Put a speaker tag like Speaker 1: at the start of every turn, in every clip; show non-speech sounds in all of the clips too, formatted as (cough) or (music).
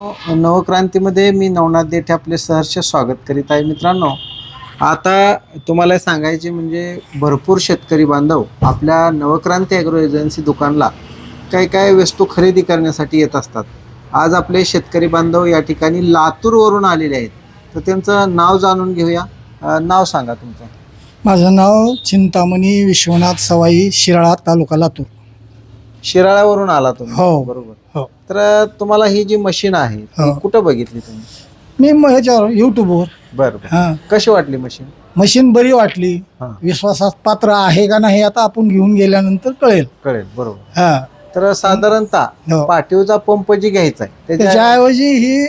Speaker 1: नवक्रांतीमध्ये मी नवनाथ देठे आपले सहर्ष स्वागत करीत आहे मित्रांनो. आता तुम्हाला सांगायचे म्हणजे भरपूर शेतकरी बांधव आपल्या नवक्रांती ॲग्रो एजन्सी दुकानला काही काय वस्तू खरेदी करण्यासाठी येत असतात. आज आपले शेतकरी बांधव या ठिकाणी लातूरवरून आलेले आहेत. तर त्यांचं नाव जाणून घेऊया. नाव सांगा तुमचं.
Speaker 2: माझं नाव चिंतामणी विश्वनाथ सवाई शिराळा तालुका लातूर.
Speaker 1: शिराळ्यावरून आला तुम्ही.
Speaker 2: हो.
Speaker 1: बरोबर.
Speaker 2: हो.
Speaker 1: तर तुम्हाला ही जी मशीन आहे ती
Speaker 2: हो.
Speaker 1: कुठं बघितली तुम्ही?
Speaker 2: मी ह्याच्यावर युट्यूबवर
Speaker 1: बरं बरं.
Speaker 2: हां.
Speaker 1: कशी वाटली मशीन?
Speaker 2: मशीन बरी वाटली.
Speaker 1: हां.
Speaker 2: विश्वासात पात्र आहे का नाही आता आपण घेऊन गेल्यानंतर कळेल.
Speaker 1: कळेल बरोबर.
Speaker 2: हा.
Speaker 1: तर साधारणतः
Speaker 2: हो.
Speaker 1: पाठीवचा पंप जी घ्यायचा आहे त्याच्या
Speaker 2: त्याच्याऐवजी ही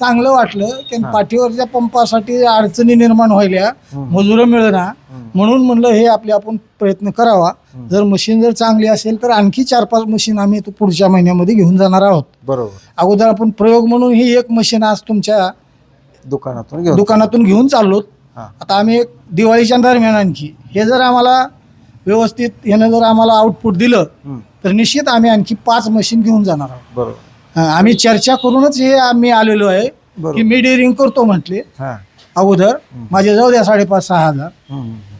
Speaker 2: चांगलं वाटलं. की
Speaker 1: हां.
Speaker 2: पाठीवरच्या पंपासाठी अडचणी निर्माण व्हायल्या.
Speaker 1: हम्म,
Speaker 2: मजुरं
Speaker 1: हम्म,
Speaker 2: म्हणून म्हणलं हे आपले आपण प्रयत्न करावा. जर मशीन जर चांगली असेल तर आणखी चार पाच मशीन आम्ही तो पुढच्या महिन्यामध्ये घेऊन जाणार आहोत.
Speaker 1: बरोबर.
Speaker 2: अगोदर आपण प्रयोग म्हणून ही एक मशीन आज तुमच्या
Speaker 1: दुकानातून घेऊन
Speaker 2: दुकानातून घेऊन चाललो.
Speaker 1: हां.
Speaker 2: आता आम्ही एक दिवाळीच्या दरम्यान आणखी. हे जर आम्हाला व्यवस्थित यानं जर आम्हाला आउटपुट दिलं
Speaker 1: हम्म,
Speaker 2: तर निश्चित आम्ही आणखी पाच मशीन घेऊन जाणार आहोत.
Speaker 1: बरोबर.
Speaker 2: आम्ही चर्चा करूनच हे आम्ही आलेलो आहे. की
Speaker 1: बरोबर
Speaker 2: मी डेअरिंग करतो म्हटले.
Speaker 1: हां,
Speaker 2: अगोदर. माझे जाऊ द्या साडेपाच सहा हजार.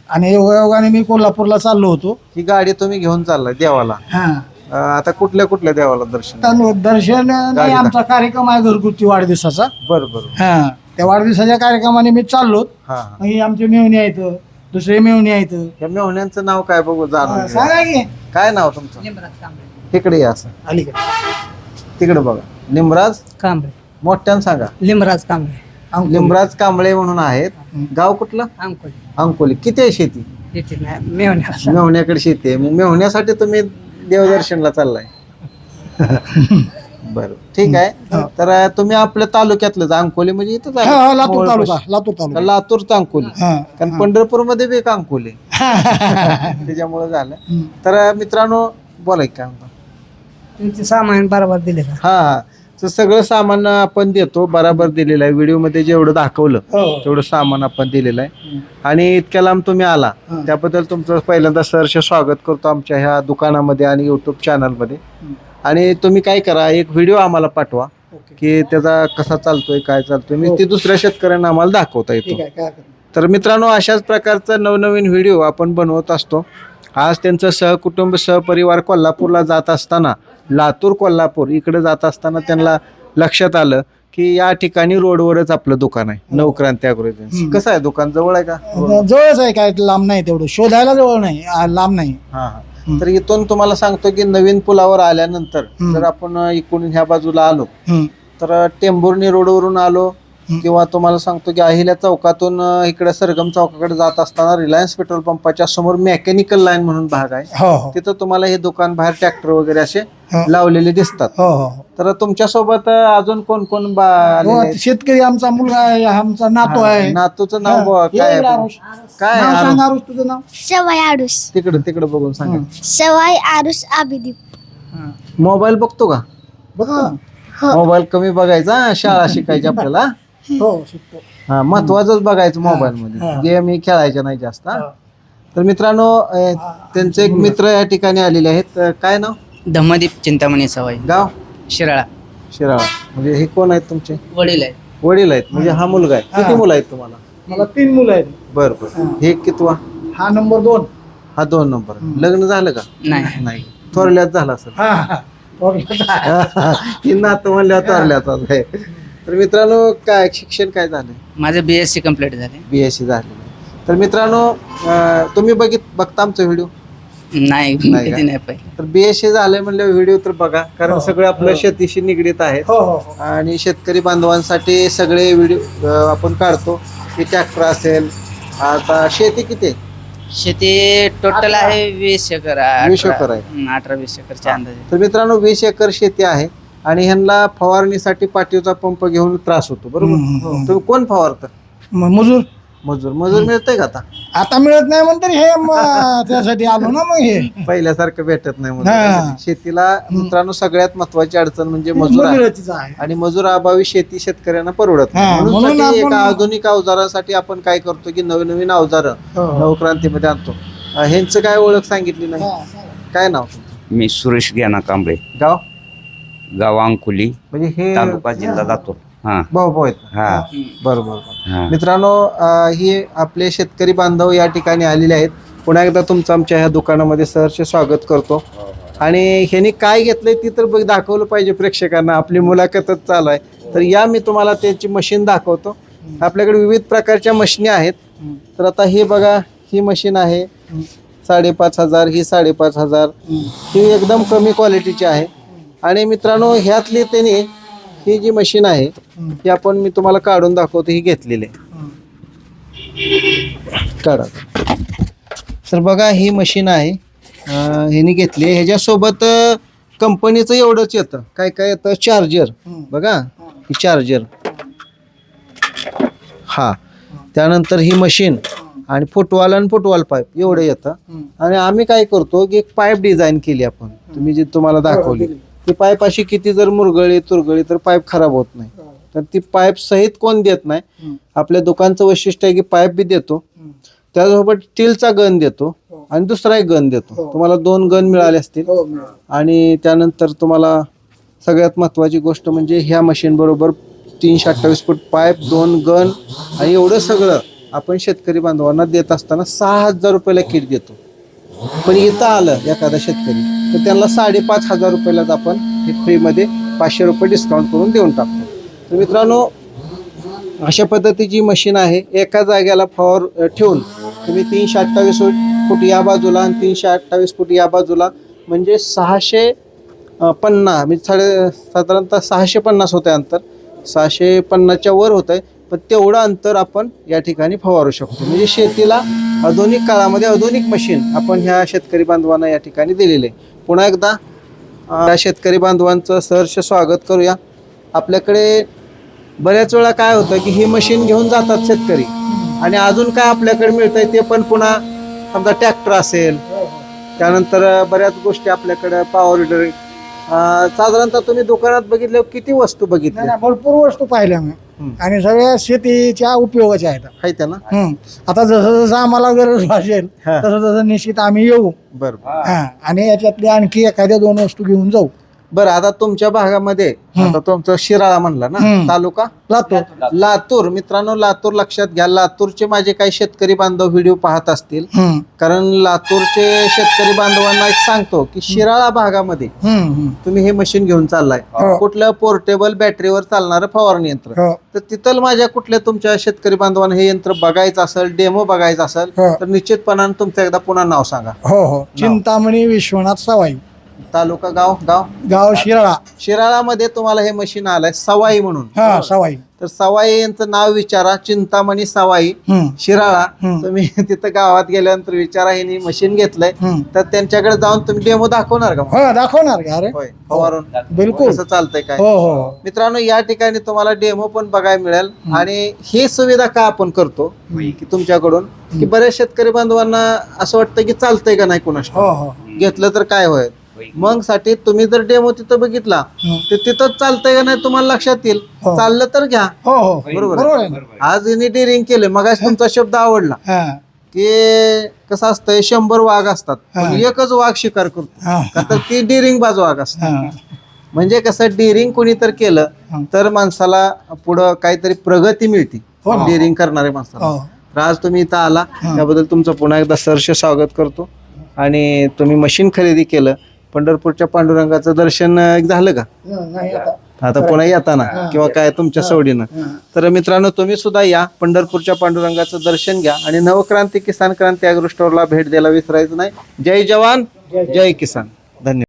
Speaker 2: आणि योगायोगाने मी कोल्हापूरला चाललो होतो.
Speaker 1: ही गाडी तुम्ही घेऊन चाललाय देवाला.
Speaker 2: हां.
Speaker 1: आता कुठल्या कुठल्या देवाला दर्शन
Speaker 2: दर्शन नाही. आमचा कार्यक्रम आहे घरगुती वाढदिवसाचा.
Speaker 1: बरं बरं.
Speaker 2: हां. त्या वाढदिवसाच्या कार्यक्रमाने मी चाललो. आमचे मेवणी आहेत. दुसरे मेवणी आहेत.
Speaker 1: या मेहण्यांचं नाव काय बघू जाणून घेऊया.
Speaker 2: सांगा की.
Speaker 1: काय नाव तुमचं? तिकडे या असं.
Speaker 2: अलीकडे.
Speaker 1: तिकडे बघा. लिमराज
Speaker 3: कांबळे.
Speaker 1: मोठ्यानं सांगा.
Speaker 3: लिमराज कांबळे.
Speaker 1: लिमराज कांबळे म्हणून आहेत.
Speaker 2: हं.
Speaker 1: गाव कुठलं?
Speaker 3: अंकोली.
Speaker 1: अंकोली. किती आहे शेती?
Speaker 3: नाही मेवण्याला.
Speaker 1: मेहण्याकडे शेती आहे. मग मेहण्यासाठी तुम्ही देवदर्शनला चाललाय. (laughs) बर. ठीक आहे.
Speaker 2: हो.
Speaker 1: तर तुम्ही आपल्या तालुक्यातलं अंकोली म्हणजे इथंच
Speaker 2: हा, हा,
Speaker 1: आहे
Speaker 2: लातूर तालुका. लातूर तालुका.
Speaker 1: लातूर अंकोली.
Speaker 2: हा,
Speaker 1: कारण
Speaker 2: हा.
Speaker 1: पंढरपूरमध्ये बी एक अंकोली (laughs) (laughs) त्याच्यामुळे झालं. तर मित्रांनो बोला की
Speaker 3: तुमचे सामान बरोबर दिले का
Speaker 1: हा हा तर सगळं सामान आपण देतो बराबर दिलेलं आहे व्हिडिओमध्ये जेवढं दाखवलं
Speaker 2: हो.
Speaker 1: तेवढं सामान आपण दिलेलं आहे. आणि इतक्या लांब तुम्ही आला
Speaker 2: हा.
Speaker 1: त्याबद्दल तुमचं पहिल्यांदा सहर्ष स्वागत करतो आमच्या ह्या दुकानामध्ये आणि युट्यूब चॅनलमध्ये
Speaker 2: हं.
Speaker 1: आणि तुम्ही काय करा एक व्हिडिओ आम्हाला पाठवा
Speaker 2: ओके.
Speaker 1: की त्याचा कसा चालतोय काय चालतोय मी
Speaker 2: हो.
Speaker 1: ते दुसऱ्या शेतकऱ्यांना आम्हाला दाखवता
Speaker 2: ठीक
Speaker 1: येतो
Speaker 2: आहे काय हरकत नाही.
Speaker 1: तर मित्रांनो अशाच प्रकारचा नवनवीन व्हिडिओ आपण बनवत असतो आज त्यांचं सहकुटुंब सहपरिवार कोल्हापूरला जात असताना लातूर कोल्हापूर इकडे जात असताना त्यांना लक्षात आलं की या ठिकाणी रोडवरच आपलं दुकान आहे नवक्रांती अग्रो एजन्सी. कसं आहे दुकान जवळ आहे का
Speaker 2: जवळच आहे काय लांब नाही तेवढं शोधायला जवळ नाही आ, लांब नाही
Speaker 1: हा हा
Speaker 2: हम्म.
Speaker 1: तर इथून तुम्हाला सांगतो की नवीन पुलावर आल्यानंतर
Speaker 2: हम्म.
Speaker 1: जर आपण इकडून ह्या बाजूला आलो
Speaker 2: हं.
Speaker 1: तर टेंभुर्णी रोडवरून आलो. किंवा तुम्हाला सांगतो की अहिल्या चौकातून इकडे सरगम चौकाकडे जात असताना रिलायन्स पेट्रोल पंपाच्या समोर मेकॅनिकल लाईन म्हणून भाग आहे.
Speaker 2: हो हो.
Speaker 1: तिथं तुम्हाला हे दुकान बाहेर ट्रॅक्टर वगैरे असे
Speaker 2: हो.
Speaker 1: लावलेले दिसतात.
Speaker 2: हो हो.
Speaker 1: तर तुमच्यासोबत अजून कोण कोण?
Speaker 2: शेतकरी आमचा मुलगा आहे आमचा नातू
Speaker 1: हा,
Speaker 2: आहे.
Speaker 1: नातूचं नाव काय?
Speaker 2: आरुष.
Speaker 1: काय
Speaker 2: आरुष? तुझं नाव?
Speaker 4: सवाई आरुस
Speaker 1: तिकडं तिकडं बघून सांगा.
Speaker 4: सवाई आरुस आबिदीप
Speaker 2: हा.
Speaker 1: मोबाईल बघतो का?
Speaker 2: बघा.
Speaker 1: मोबाईल कमी बघायचा हा, शाळा शिकायची आपल्याला.
Speaker 2: हो. शिकतो
Speaker 1: हा महत्वाचंच बघायचं मोबाईल. मध्ये गेम हे खेळायचे नाही जास्त. हा. तर मित्रांनो अं, त्यांचे एक मित्र या ठिकाणी आलेले आहेत. अं, काय नाव?
Speaker 3: धम्मदीप चिंतामणी सवाई.
Speaker 1: गाव?
Speaker 3: शिराळा.
Speaker 1: शिराळा. म्हणजे हे कोण आहेत तुमचे?
Speaker 3: वडील आहे
Speaker 1: वडील आहेत. म्हणजे हा मुलगा आहे. किती
Speaker 2: हा.
Speaker 1: मुलं आहेत तुम्हाला?
Speaker 2: मला तीन मुलं आहेत.
Speaker 1: बर बर.
Speaker 2: हा.
Speaker 1: कितवा?
Speaker 2: हा नंबर दोन.
Speaker 1: हा दोन नंबर. लग्न झालं का?
Speaker 3: नाही.
Speaker 1: नाही. थोरल्यात झालं असेल.
Speaker 2: हा हा. थोरला. (laughs)
Speaker 1: ही नातं म्हणल्यावर थोरल्यात आहे तर मित्रांनो काय शिक्षण काय झालं
Speaker 3: माझं बी एस सी कंप्लीट झाले
Speaker 1: बी एस सी झालेलं आहे. तर मित्रांनो अं, तुम्ही बघित बघता आमचा व्हिडिओ
Speaker 3: नाही
Speaker 1: नाही का?
Speaker 3: किती नाही पाहिजे
Speaker 1: तर बी एस सी झाले म्हणलं व्हिडिओ तर बघा कारण
Speaker 2: हो.
Speaker 1: सगळं आपलं
Speaker 2: हो.
Speaker 1: शेतीशी निगडीत आहेत
Speaker 2: हो हो हो
Speaker 1: आणि शेतकरी बांधवांसाठी सगळे व्हिडिओ आपण काढतो की ट्रॅक्टर असेल आता शेती किती आहे?
Speaker 3: शेती टोटल
Speaker 2: अठरा.
Speaker 3: आहे वीस एकर
Speaker 1: वीस
Speaker 3: अठरा-
Speaker 1: एकर आहे.
Speaker 3: हं, अठरा वीस एकरच्या अंदाजे
Speaker 1: तर मित्रांनो वीस एकर शेती आहे आणि ह्यांना फवारणीसाठी पाठीचा पंप घेऊन त्रास होतो बरोबर. तुम्ही कोण फवारतं?
Speaker 2: म- मजूर.
Speaker 1: मजूर. मजूर मिळतंय का आता?
Speaker 2: आता मिळत नाही म्हणतर हे म- (laughs) त्यासाठी आलो ना मग हे.
Speaker 1: पहिल्यासारखं भेटत नाही मजूर.
Speaker 2: हा.
Speaker 1: शेतीला मित्रांनो सगळ्यात महत्वाची अडचण म्हणजे मजूर आहे
Speaker 2: मिळतीच आहे.
Speaker 1: आणि मजूर अभावी शेती शेतकऱ्यांना परवडत नाही. म्हणून
Speaker 2: म्हणून
Speaker 1: साठी
Speaker 2: आपण-
Speaker 1: एका आधुनिक अवजारासाठी आपण काय करतो की नवीन नवीन अवजारं
Speaker 2: हो.
Speaker 1: नवक्रांतीमध्ये आणतो. अं, ह्यांचं काय ओळख सांगितली नाही?
Speaker 2: हा.
Speaker 1: काय नाव?
Speaker 5: मी सुरेश ज्ञाना कांबळे.
Speaker 1: गाव?
Speaker 5: गाव अंकुली
Speaker 1: म्हणजे हे
Speaker 5: तालुका जिल्हा लातूर. हा.
Speaker 1: भाऊ भाऊ आहेत.
Speaker 5: हा.
Speaker 1: बरोबर
Speaker 5: हा.
Speaker 1: मित्रांनो अ, हे आपले शेतकरी बांधव या ठिकाणी आलेले आहेत. पुन्हा एकदा तुमचं आमच्या ह्या दुकानामध्ये सहर्ष स्वागत करतो. आणि ह्यांनी काय घेतलंय ती तर बघ दाखवलं पाहिजे प्रेक्षकांना. आपली मुलाखतच चालू आहे. तर या मी तुम्हाला त्याची मशीन दाखवतो. आपल्याकडे विविध प्रकारच्या मशिनी आहेत. तर आता हे बघा ही मशीन आहे. साडेपाच हजार ही साडेपाच हजार. ही एकदम कमी क्वालिटीची आहे. आणि मित्रांनो ह्यातली त्यांनी ही जी मशीन आहे ती आपण मी तुम्हाला काढून दाखवतो ही घेतलेली आहे. काढा. तर बघा ही मशीन आहे. ह्यानी घेतली ह्याच्यासोबत कंपनीचं एवढंच येतं. काय काय येतं? चार्जर बघा ही चार्जर हा. त्यानंतर ही मशीन आणि फुटवाल आणि फुटवाल पाईप एवढं येतं. आणि आम्ही काय करतो की एक पाईप डिझाईन केली आपण. तुम्ही जी तुम्हाला दाखवली. ती पाईप अशी किती जर मुरगळी तुरगळी तर पाईप खराब होत नाही. तर ती पाईप सहित कोण देत नाही? आपल्या दुकानचं वैशिष्ट्य आहे की पाईप बी देतो. त्यासोबत स्टीलचा गन देतो आणि दुसरा एक गन देतो तुम्हाला दोन गन मिळाले असतील. आणि त्यानंतर तुम्हाला सगळ्यात महत्त्वाची गोष्ट म्हणजे ह्या मशीन बरोबर तीनशे अठ्ठावीस फूट पाईप दोन गन आणि एवढं सगळं आपण शेतकरी बांधवांना देत असताना सहा हजार रुपयाला किट देतो. पण इथं आलं एखादा शेतकरी. तर त्यांना साडेपाच हजार रुपयालाच आपण हे फ्रीमध्ये पाचशे रुपये डिस्काउंट करून देऊन टाकतो. तर मित्रांनो अशा पद्धतीची मशीन आहे. एका जाग्याला फॉर ठेवून तुम्ही तीनशे अठ्ठावीस फूट या बाजूला आणि तीनशे अठ्ठावीस फूट या बाजूला म्हणजे सहाशे पन्नास म्हणजे साडे साधारणतः सहाशे पन्नास होते अंतर. सहाशे पन्नासच्या वर होत आहे पण तेवढं अंतर आपण या ठिकाणी फवारू शकतो. म्हणजे शेतीला आधुनिक काळामध्ये आधुनिक मशीन आपण ह्या शेतकरी बांधवांना या ठिकाणी दिलेले. आहे पुन्हा एकदा या शेतकरी बांधवांचं सहर्ष स्वागत करूया. आपल्याकडे बऱ्याच वेळा काय होतं की ही मशीन घेऊन जातात शेतकरी. आणि अजून काय आपल्याकडे आहे ते पण पुन्हा समजा ट्रॅक्टर असेल त्यानंतर बऱ्याच गोष्टी आपल्याकडे पॉवर विडर साधारणतः तुम्ही दुकानात बघितल्या किती वस्तू बघितल्या?
Speaker 2: भरपूर वस्तू पाहिल्या मी आणि सगळ्या शेतीच्या उपयोगाच्या आहेत. हम्म. आता जसं जसं आम्हाला गरज भासेल
Speaker 1: हा.
Speaker 2: तसं तसं निश्चित आम्ही येऊ.
Speaker 1: बरं
Speaker 2: हा. आणि याच्यातली आणखी एखाद्या दोन वस्तू घेऊन जाऊ.
Speaker 1: बरं आता तुमच्या भागामध्ये. आता तुमचं शिराळा म्हणला ना
Speaker 2: हम्म.
Speaker 1: तालुका
Speaker 2: लातो
Speaker 1: लातूर मित्रांनो लातूर लक्षात घ्या लातूरचे माझे काही शेतकरी बांधव व्हिडिओ पाहत असतील
Speaker 2: हम्म.
Speaker 1: कारण लातूरचे शेतकरी बांधवांना एक सांगतो की शिराळा भागामध्ये
Speaker 2: हम्म, हम्म.
Speaker 1: तुम्ही हे मशीन घेऊन चाललाय
Speaker 2: हो.
Speaker 1: कुठलं पोर्टेबल बॅटरीवर चालणारं फवारणी यंत्र
Speaker 2: हो
Speaker 1: तर तिथं माझ्या कुठल्या तुमच्या शेतकरी बांधवांना हे यंत्र बघायचं असेल डेमो बघायचं असेल
Speaker 2: हो.
Speaker 1: तर निश्चितपणाने तुमचं एकदा पुन्हा नाव सांगा
Speaker 2: हो हो चिंतामणी विश्वनाथ सवाई
Speaker 1: तालुका गाव? गाव?
Speaker 2: गाव शिराळा.
Speaker 1: शिराळामध्ये तुम्हाला हे मशीन आलंय सवाई म्हणून.
Speaker 2: हा सवाई.
Speaker 1: तर सवाई यांचं नाव विचारा चिंतामणी सवाई. शिराळा. तुम्ही (laughs) तिथं गावात गेल्यानंतर विचारा हे मशीन घेतलंय. तर त्यांच्याकडे जाऊन तुम्ही डेमो दाखवणार का?
Speaker 2: हो दाखवणार का? अरे.
Speaker 1: फवारून
Speaker 2: बिलकुल.
Speaker 1: कसं चालतंय काय?
Speaker 2: हो हो.
Speaker 1: मित्रांनो या ठिकाणी तुम्हाला डेमो पण बघायला मिळेल. आणि ही सुविधा का आपण करतो? की तुमच्याकडून? की बऱ्याच शेतकरी बांधवांना असं वाटतं की चालतंय का नाही
Speaker 2: हो हो.
Speaker 1: घेतलं तर काय होईल? मग साठी तुम्ही जर डेमो तिथं बघितला
Speaker 2: हम्म.
Speaker 1: तर तिथं चालतंय का नाही तुम्हाला लक्षात येईल?
Speaker 2: हो.
Speaker 1: चाललं तर घ्या.
Speaker 2: हो हो.
Speaker 1: बरोबर
Speaker 2: बरोबर
Speaker 1: आहे.
Speaker 2: आहे ना?
Speaker 1: आज यांनी डेअरिंग केलं मग तुमचा शब्द आवडला.
Speaker 2: हा.
Speaker 1: की कसं असतंय शंभर वाघ असतात. पण
Speaker 2: हा.
Speaker 1: एकच वाघ शिकार करतो.
Speaker 2: हा.
Speaker 1: का तर ती डिरिंग बाजू वाघ असतात.
Speaker 2: हा.
Speaker 1: म्हणजे कसं डिरिंग कोणी तर केलं
Speaker 2: हा.
Speaker 1: तर माणसाला पुढं काहीतरी प्रगती मिळते.
Speaker 2: हो ना.
Speaker 1: डिरिंग करणारे माणसाला.
Speaker 2: हो.
Speaker 1: तर आज तुम्ही इथं आला.
Speaker 2: हा.
Speaker 1: त्याबद्दल तुमचं पुन्हा एकदा सरसे स्वागत करतो. आणि तुम्ही मशीन खरेदी केलं. पंढरपूरच्या पांडुरंगाचं दर्शन अं, झालं का?
Speaker 2: नाही आता.
Speaker 1: आता पुन्हा येताना किंवा काय तुमच्या सवडीनं तर मित्रांनो तुम्ही सुद्धा या पंढरपूरच्या पांडुरंगाचं दर्शन घ्या आणि नवक्रांती किसान क्रांती स्टोअरला भेट द्यायला विसरायचं नाही. जय जवान जय किसान. धन्यवाद.